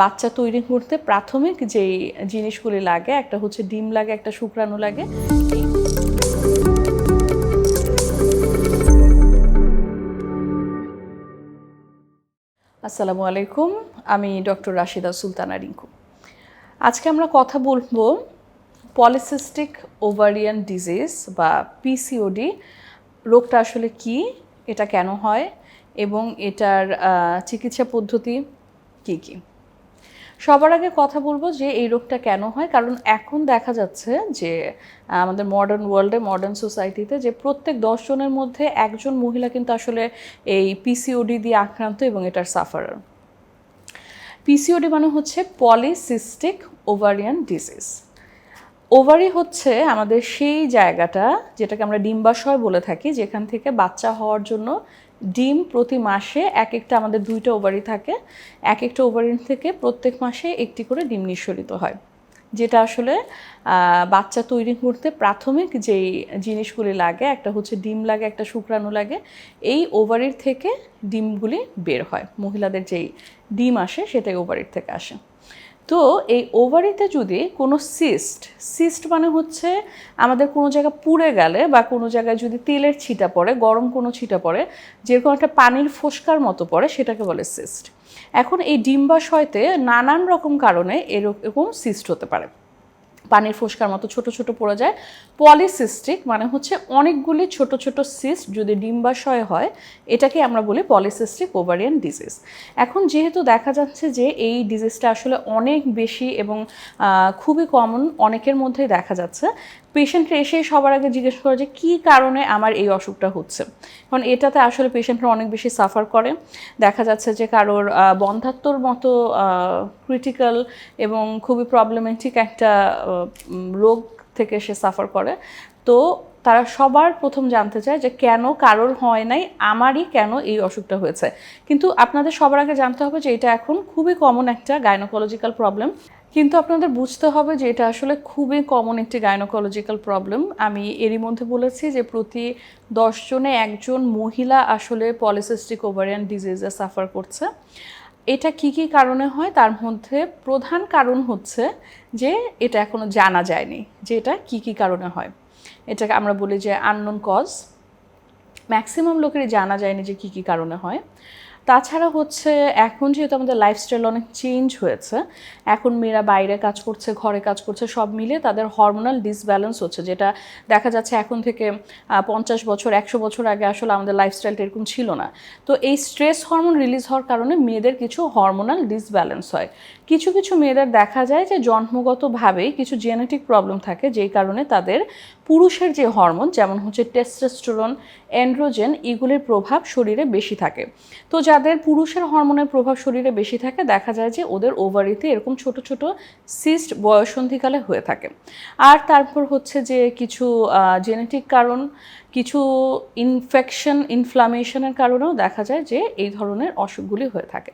বাচ্চা তৈরি করতে প্রাথমিক যেই জিনিসগুলি লাগে, একটা হচ্ছে ডিম লাগে, একটা শুক্রাণু লাগে। আসসালামু আলাইকুম, আমি ডক্টর রাশিদা সুলতানা রিঙ্কু। আজকে আমরা কথা বলব পলিসিস্টিক ওভারিয়ান ডিজিজ বা পিসিওডি রোগটা আসলে কি, এটা কেন হয়, এবং এটার চিকিৎসা পদ্ধতি কী কী। সবার আগে কথা বলব যে এই রোগটা কেন হয়। কারণ এখন দেখা যাচ্ছে যে আমাদের মডার্ন ওয়ার্ল্ডে মডার্ন সোসাইটিতে যে প্রত্যেক দশজনের মধ্যে একজন মহিলা কিন্তু আসলে এই পিসিওডি দিয়ে আক্রান্ত এবং এটার সাফারার পিসিওডি মানে হচ্ছে পলিসিস্টিক ওভারিয়ান ডিজিজ ওভারি হচ্ছে আমাদের সেই জায়গাটা যেটাকে আমরা ডিম্বাশয় বলে থাকি, যেখান থেকে বাচ্চা হওয়ার জন্য ডিম প্রতি মাসে এক একটা আমাদের দুইটা ওভারি থাকে। এক একটা ওভারি থেকে প্রত্যেক মাসে একটি করে ডিম নিঃসরিত হয়। যেটা আসলে বাচ্চা তৈরি করতে প্রাথমিক যেই জিনিসগুলি লাগে, একটা হচ্ছে ডিম লাগে, একটা শুক্রাণু লাগে, এই ওভারির থেকে ডিমগুলি বের হয়। মহিলাদের যেই ডিম আসে, সেটাই ওভারির থেকে আসে। তো এই ওভারিতে যদি কোনো সিস্ট সিস্ট মানে হচ্ছে আমাদের কোনো জায়গা পুড়ে গেলে বা কোনো জায়গায় যদি তেলের ছিটা পড়ে, গরম কোনো ছিটা পড়ে, যেরকম একটা পানির ফোসকার মতো পড়ে, সেটাকে বলে সিস্ট এখন এই ডিম্বাশয়তে নানান রকম কারণে এরকম সিস্ট হতে পারে। পানির ফুসকার মতো ছোট ছোট পড়ে যায়। পলিসিস্টিক মানে হচ্ছে অনেকগুলি ছোট ছোট সিস্ট যদি ডিম্বাশয় হয়, এটাকে আমরা বলি পলিসিস্টিক ওভারিয়ান ডিজিজ। এখন যেহেতু দেখা যাচ্ছে যে এই ডিজিজটা আসলে অনেক বেশি এবং খুবই কমন অনেকের মধ্যেই দেখা যাচ্ছে পেশেন্টরা এসে সবার আগে জিজ্ঞেস করে যে কী কারণে আমার এই অসুখটা হচ্ছে। কারণ এটাতে আসলে পেশেন্টরা অনেক বেশি সাফার করে। দেখা যাচ্ছে যে কারোর বন্ধাত্মর মতো ক্রিটিক্যাল এবং খুবই প্রবলেমেটিক একটা রোগ থেকে সে সাফার করে। তো তারা সবার প্রথম জানতে চায় যে কেন কারোর হয় নাই, আমারই কেন এই অসুখটা হয়েছে। কিন্তু আপনাদের সবার আগে জানতে হবে যে এটা এখন খুবই কমন একটা গাইনোকোলজিক্যাল প্রবলেম কিন্তু আপনাদের বুঝতে হবে যে এটা আসলে খুবই কমন একটি গাইনোকোলজিক্যাল প্রবলেম আমি এরই মধ্যে বলেছি যে প্রতি দশজনে একজন মহিলা আসলে পলিসিস্টিক ওভারিয়ান ডিজিজে সাফার করছে। এটা কি কি কারণে হয়? তার মধ্যে প্রধান কারণ হচ্ছে যে এটা এখনও জানা যায়নি যে এটা কি কি কারণে হয়। এটাকে আমরা বলি যে আননোন কজ ম্যাক্সিমাম লোকেরই জানা যায়নি যে কী কী কারণে হয়। তাছাড়া হচ্ছে এখন যেহেতু আমাদের লাইফস্টাইল অনেক চেঞ্জ হয়েছে, এখন মেয়েরা বাইরে কাজ করছে, ঘরে কাজ করছে, সব মিলে তাদের হরমোনাল ডিসব্যালেন্স হচ্ছে, যেটা দেখা যাচ্ছে এখন থেকে পঞ্চাশ বছর, একশো বছর আগে আসলে আমাদের লাইফস্টাইলটা এরকম ছিল না। তো এই স্ট্রেস হরমোন রিলিজ হওয়ার কারণে মেয়েদের কিছু হরমোনাল ডিসব্যালেন্স হয়। কিছু কিছু মেয়েদের দেখা যায় যে জন্মগতভাবেই কিছু জেনেটিক প্রবলেম থাকে, যেই কারণে তাদের পুরুষের যে হরমোন যেমন হচ্ছে টেস্টোস্টেরন অ্যান্ড্রোজেন এগুলির প্রভাব শরীরে বেশি থাকে। তো যাদের পুরুষের হরমোনের প্রভাব শরীরে বেশি থাকে, দেখা যায় যে ওদের ওভারিতে এরকম ছোট ছোট সিস্ট বয়সন্ধিকালে হয়ে থাকে। আর তারপর হচ্ছে যে কিছু জেনেটিক কারণ, কিছু ইনফেকশন ইনফ্লামেশনের কারণেও দেখা যায় যে এই ধরনের অসুখগুলি হয়ে থাকে।